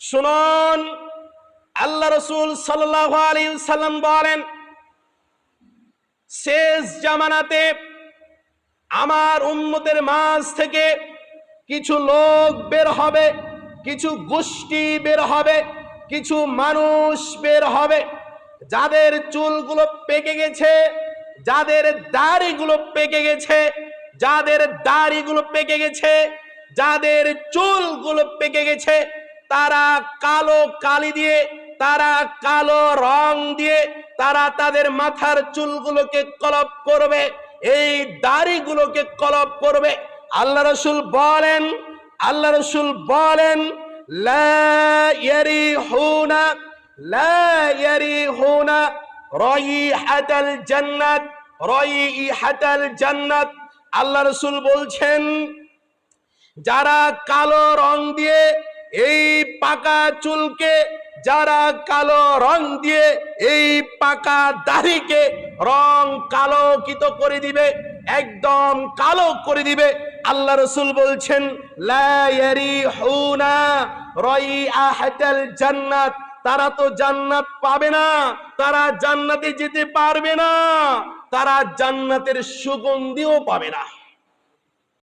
শুনুন, আল্লাহ রসুল সাল্লাহ আলী সাল্লাম বলেন, শেষ জামানাতে আমার উম্মতের মাঝ থেকে কিছু লোক বের হবে, কিছু গোষ্ঠী বের হবে, কিছু মানুষ বের হবে। যাদের চুলগুলো পেকে গেছে, যাদের দাড়িগুলো পেকে গেছে, যাদের দাড়িগুলো পেকে গেছে, যাদের চুলগুলো পেকে গেছে তারা কালো কালি দিয়ে, তারা কালো রং দিয়ে, তারা তাদের মাথার চুলগুলোকে কলপ করবে, এই দাড়িগুলোকে কলপ করবে। আল্লাহ রসুল বলেন, আল্লাহ রসুল বলেন আল্লাহ রসুল বলছেন, যারা কালো রং দিয়ে পাকা চুলকে, যারা কালো রং দিয়ে এই পাকা দাড়িকে রং কালোকিত করে দিবে, একদম কালো করে দিবে, আল্লাহ রসুল বলছেন জান্নাত তারা তো জান্নাত পাবে না, তারা জান্নাতে যেতে পারবে না, তারা জান্নাতের সুগন্ধিও পাবে না।